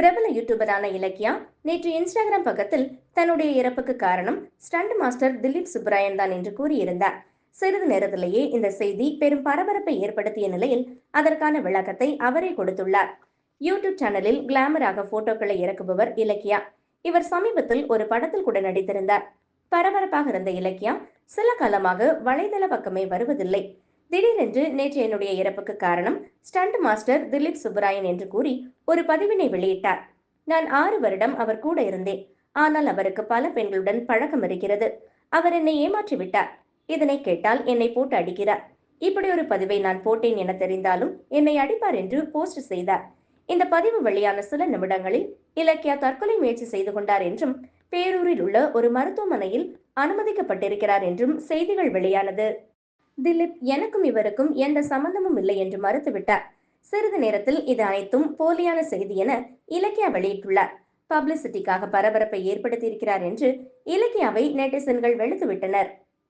பிரபல யூடியூபரான இலக்கியா நேற்று இன்ஸ்டாகிராம் பக்கத்தில் தன்னுடைய இறப்புக்கு காரணம் ஸ்டண்ட் மாஸ்டர் திலீப் சுப்ராயன் தான் என்று கூறியிருந்தார். சிறிது நேரத்திலேயே இந்த செய்தி பெரும் பரபரப்பை ஏற்படுத்திய நிலையில் அதற்கான விளக்கத்தை அவரே கொடுத்துள்ளார். யூடியூப் சேனலில் கிளாமராக போட்டோக்களை இறக்குபவர் இலக்கியா. இவர் சமீபத்தில் ஒரு படத்தில் கூட நடித்திருந்தார். பரபரப்பாக இருந்த இலக்கியா சில காலமாக வலைதள பக்கமே வருவதில்லை. திடீரென்று நேற்று என்னுடைய இறப்புக்கு காரணம் ஸ்டண்ட் மாஸ்டர் திலீப் சுப்பராயன் என்று கூறி ஒரு பதிவினை வெளியிட்டார். நான் ஆறு வருடம் அவர் கூட இருந்தேன். ஆனால் அவருக்கு பல பெண்களுடன் பழக்கம் இருக்கிறது. அவர் என்னை ஏமாற்றி விட்டார். இதனை கேட்டால் என்னை போட்டு அடிக்கிறார். இப்படி ஒரு பதிவை நான் போட்டேன் என தெரிந்தாலும் என்னை அடிப்பார் என்று போஸ்ட் செய்தார். இந்த பதிவு வெளியான சில நிமிடங்களில் இலக்கியா தற்கொலை முயற்சி செய்து கொண்டார் என்றும் பேரூரில் உள்ள ஒரு மருத்துவமனையில் அனுமதிக்கப்பட்டிருக்கிறார் என்றும் செய்திகள் வெளியானது. திலீப் எனக்கும் இவருக்கும் எந்த சம்பந்தமும் இல்லை என்று மறுத்துவிட்டார். சிறிது நேரத்தில் இது அனைத்தும் போலியான செய்தி என இலக்கியா வெளியிட்டுள்ளார். பப்ளிசிட்டிக்காக பரபரப்பை ஏற்படுத்தியிருக்கிறார் என்று இலக்கியாவை நெட்டிசன்கள் வெளுத்துவிட்டனர்.